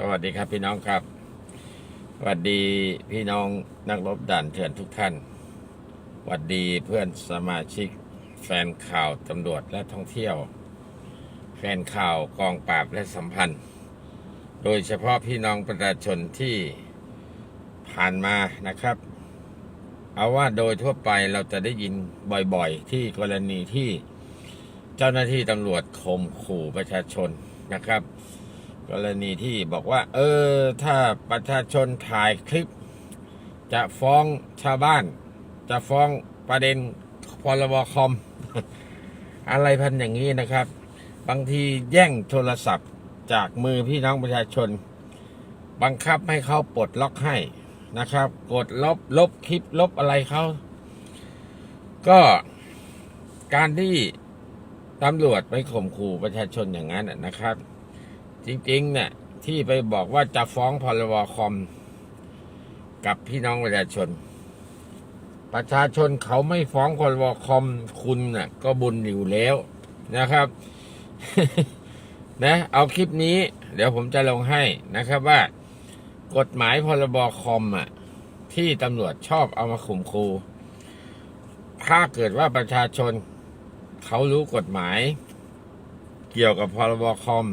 สวัสดีครับพี่น้องครับ สวัสดีพี่น้องนักรบด่านเถื่อนทุกท่าน สวัสดีเพื่อนสมาชิกแฟนข่าวตำรวจและท่องเที่ยว แฟนข่าวกองปราบและสัมพันธ์ โดยเฉพาะพี่น้องประชาชนที่ผ่านมานะครับ เอาว่าโดยทั่วไปเราจะได้ยินบ่อยๆ ที่กรณีที่เจ้าหน้าที่ตำรวจข่มขู่ประชาชนนะครับ กรณีที่บอกว่า เออ ถ้าประชาชนถ่ายคลิป จะฟ้องชาวบ้าน จะฟ้องประเด็นพรบคอม อะไรพันอย่างนี้นะครับ บางทีแย่งโทรศัพท์จากมือพี่น้องประชาชน บังคับให้เขาปลดล็อกให้นะครับ กดลบลบคลิปลบอะไรเขา ก็การที่ตำรวจไปข่มขู่ประชาชนอย่างนั้นน่ะนะครับ จริงๆ เนี่ย ที่ไปบอกว่าจะฟ้องพรบคอม กับพี่น้องประชาชน ประชาชนเขาไม่ฟ้องพรบคอมคุณน่ะ ก็บุญอยู่แล้วนะครับ นะ เอาคลิปนี้ เดี๋ยวผมจะลงให้นะครับว่า กฎหมายพรบคอมอะ ที่ตำรวจชอบเอามาข่มขู่ถ้าเกิดว่าประชาชนเขารู้กฎหมาย เกี่ยวกับพรบคอม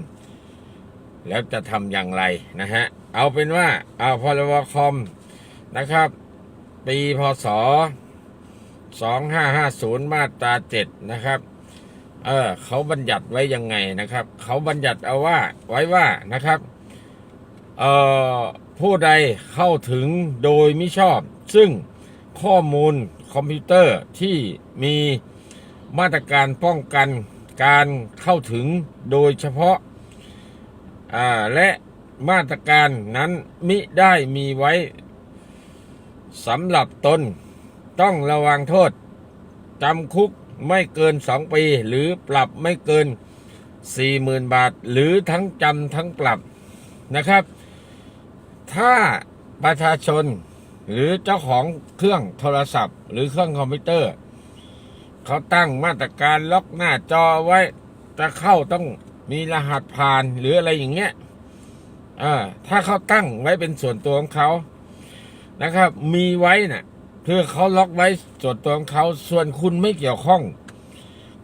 แล้วจะทำอย่างไรนะฮะ เอาเป็นว่าเอาพรบคอมนะครับ ปีพศ 2550 มาตรา 7 นะครับ เออเขาบัญญัติไว้ยังไงนะครับ เขาบัญญัติเอาว่าไว้ว่านะครับ เอ่อผู้ใดเข้าถึงโดยมิชอบ ซึ่งข้อมูลคอมพิวเตอร์ที่มีมาตรการป้องกันการเข้าถึงโดยเฉพาะ และมาตรการนั้นมิได้มีไว้สำหรับตน ต้องระวังโทษจำคุกไม่เกินสองปี หรือปรับไม่เกินสี่หมื่นบาท หรือทั้งจำทั้งปรับนะครับ ถ้าประชาชนหรือเจ้าของเครื่องโทรศัพท์ หรือเครื่องคอมพิวเตอร์ เขาตั้งมาตรการล็อกหน้าจอไว้จะเข้าต้อง มีรหัสผ่านหรืออะไรอย่างเงี้ยอ่าถ้าเขาตั้งไว้เป็นส่วนตัวของเขานะครับ มีไว้น่ะเพื่อเขาล็อกไว้ส่วนตัวของเขาส่วนคุณไม่เกี่ยวข้อง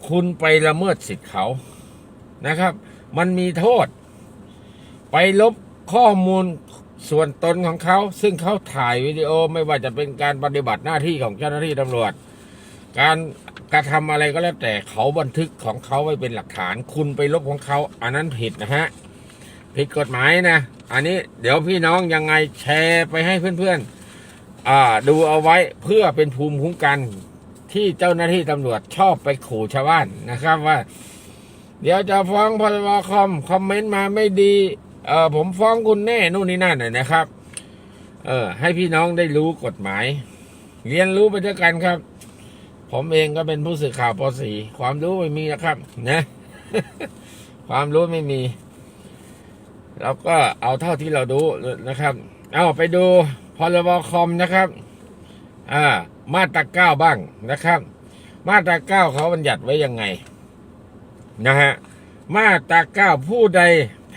คุณไปละเมิดสิทธิ์เขานะครับ มันมีโทษ ไปลบข้อมูลส่วนตนของเขา ซึ่งเขาถ่ายวิดีโอไม่ว่าจะเป็นการปฏิบัติหน้าที่ของเจ้าหน้าที่ตำรวจ การ กระทำอะไรก็แล้วแต่เขาบันทึกของเขาไว้เป็นหลักฐาน คุณไปลบของเขา อันนั้นผิดนะฮะ ผิดกฎหมายนะ อันนี้เดี๋ยวพี่น้องยังไงแชร์ไปให้เพื่อนๆอ่าดูเอาไว้เพื่อเป็นภูมิคุ้มกันที่เจ้าหน้าที่ตำรวจชอบไปขู่ชาวบ้านนะครับว่า เดี๋ยวจะฟ้องพรบคอมคอมเมนต์มาไม่ดีเออผมฟ้องคุณแน่นู่นนี่นั่นน่ะนะครับ เออให้พี่น้องได้รู้กฎหมาย เรียนรู้ไปด้วยกันครับ ผมเองก็เป็นผู้สื่อข่าวป .4 ความรู้ไม่มีนะครับ นะ ความรู้ไม่มี เราก็เอาเท่าที่เรารู้นะครับ เอาไปดูพรบคอมนะครับ อ่า มาตราเก้าบ้างนะครับ มาตราเก้าเขาบัญญัติไว้ยังไง นะฮะ มาตราเก้าผู้ใด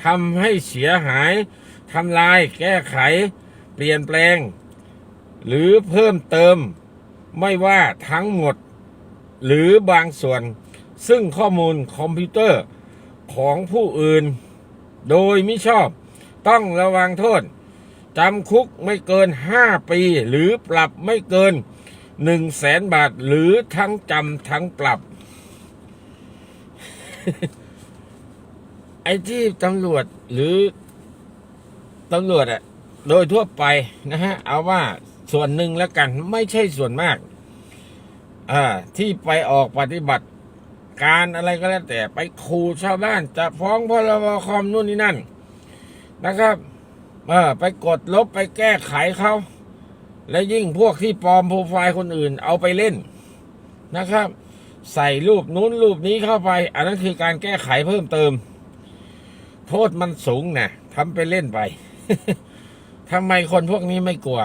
ทำให้เสียหายทำลาย แก้ไข เปลี่ยนแปลง หรือเพิ่มเติม ไม่ว่าทั้งหมด หรือบางส่วนซึ่งข้อมูลคอมพิวเตอร์ของผู้อื่น โดยมิชอบต้องระวังโทษจำคุกไม่เกิน 5 ปี หรือปรับไม่เกิน1 0 0 0 0แสนบาท หรือทั้งจำทั้งปรับ ไอ้ที่ตำรวจหรือตำรวจอะโดยทั่วไปนะฮะ เอาว่าส่วนหนึ่งแล้วกันไม่ใช่ส่วนมาก อ่าที่ไปออกปฏิบัติการอะไรก็แล้วแต่ไปขู่ชาวบ้าน จะฟ้องพรบคอมนู่นนี่นั่น นะครับเออไปกดลบไปแก้ไขเขา และยิ่งพวกที่ปลอมโปรไฟล์คนอื่นเอาไปเล่นนะครับ ใส่รูปนู้นรูปนี้เข้าไป อันนั้นคือการแก้ไขเพิ่มเติม โทษมันสูงนะทำไปเล่นไปทำไมคนพวกนี้ไม่กลัว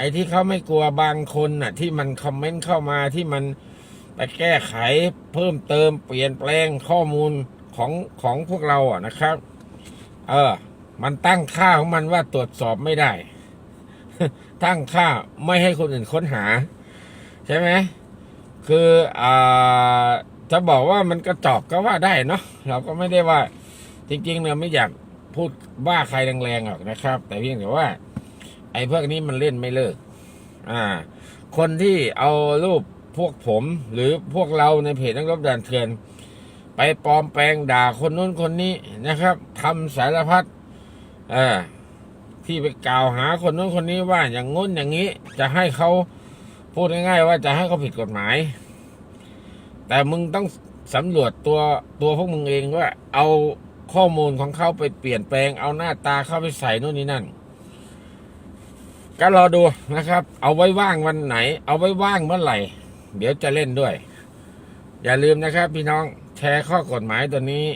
ไอ้ที่เขาไม่กลัวบางคนน่ะ ที่มันคอมเมนต์เข้ามาที่มันไปแก้ไขเพิ่มเติมเปลี่ยนแปลงข้อมูลของของพวกเราอะนะครับ เออ มันตั้งค่าของมันว่าตรวจสอบไม่ได้ ตั้งค่าไม่ให้คนอื่นค้นหา ใช่ไหมคืออ่าจะบอกว่ามันกระจอกก็ว่าได้เนาะเราก็ไม่ได้ว่า จริงๆเนี่ยไม่อยากพูดว่าใครแรงๆหรอกนะครับ แต่เพียงแต่ว่า ไอ้พวกนี้มันเล่นไม่เลิก อ่า คนที่เอารูปพวกผม หรือพวกเราในเพจนักรบด่านเถื่อน ไปปลอมแปลงด่าคนนู้นคนนี้นะครับทำสารพัดอ่าที่ไปกล่าวหาคนนู้นคนนี้ว่าอย่างง้นอย่างนี้ จะให้เขาพูดง่ายๆว่าจะให้เขาผิดกฎหมาย แต่มึงต้องสำรวจตัวตัวพวกมึงเองว่า เอาข้อมูลของเขาไปเปลี่ยนแปลงเอาหน้าตาเข้าไปใส่นู่นนี่นั่น ก็รอดูนะครับ เอาไว้ว่างวันไหน เอาไว้ว่างเมื่อไหร่ เดี๋ยวจะเล่นด้วย อย่าลืมนะครับ พี่น้องแชร์ข้อกฎหมายตัวนี้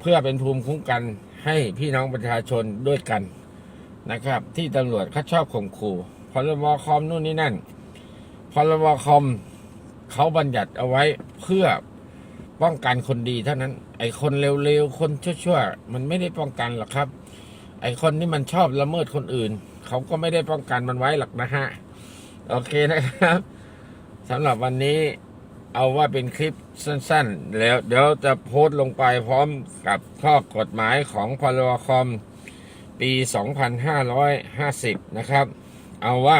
เพื่อเป็นภูมิคุ้มกันให้พี่น้องประชาชนด้วยกันนะครับ ที่ตำรวจเขาชอบข่มขู่พรบคอมนู่นนี่นั่นพรบคอมเขาบัญญัติเอาไว้เพื่อป้องกันคนดีเท่านั้น ไอ้คนเร็วๆ คนชั่วๆ มันไม่ได้ป้องกันหรอกครับ ไอ้คนที่มันชอบละเมิดคนอื่น เขาก็ไม่ได้ป้องกันมันไว้หรอกนะฮะ โอเคนะครับสำหรับวันนี้เอาว่าเป็นคลิปสั้นๆ แล้วเดี๋ยวจะโพสต์ลงไปพร้อมกับข้อกฎหมายของพรบคอมปี 2550 นะครับ เอาว่า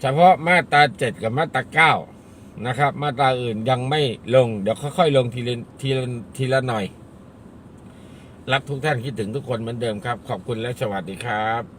เฉพาะมาตรา 7 กับมาตรา 9 นะครับ มาตราอื่นยังไม่ลง เดี๋ยวค่อยๆ ลงทีละทีละทีละหน่อย รักทุกท่านคิดถึงทุกคนเหมือนเดิมครับ ขอบคุณและสวัสดีครับ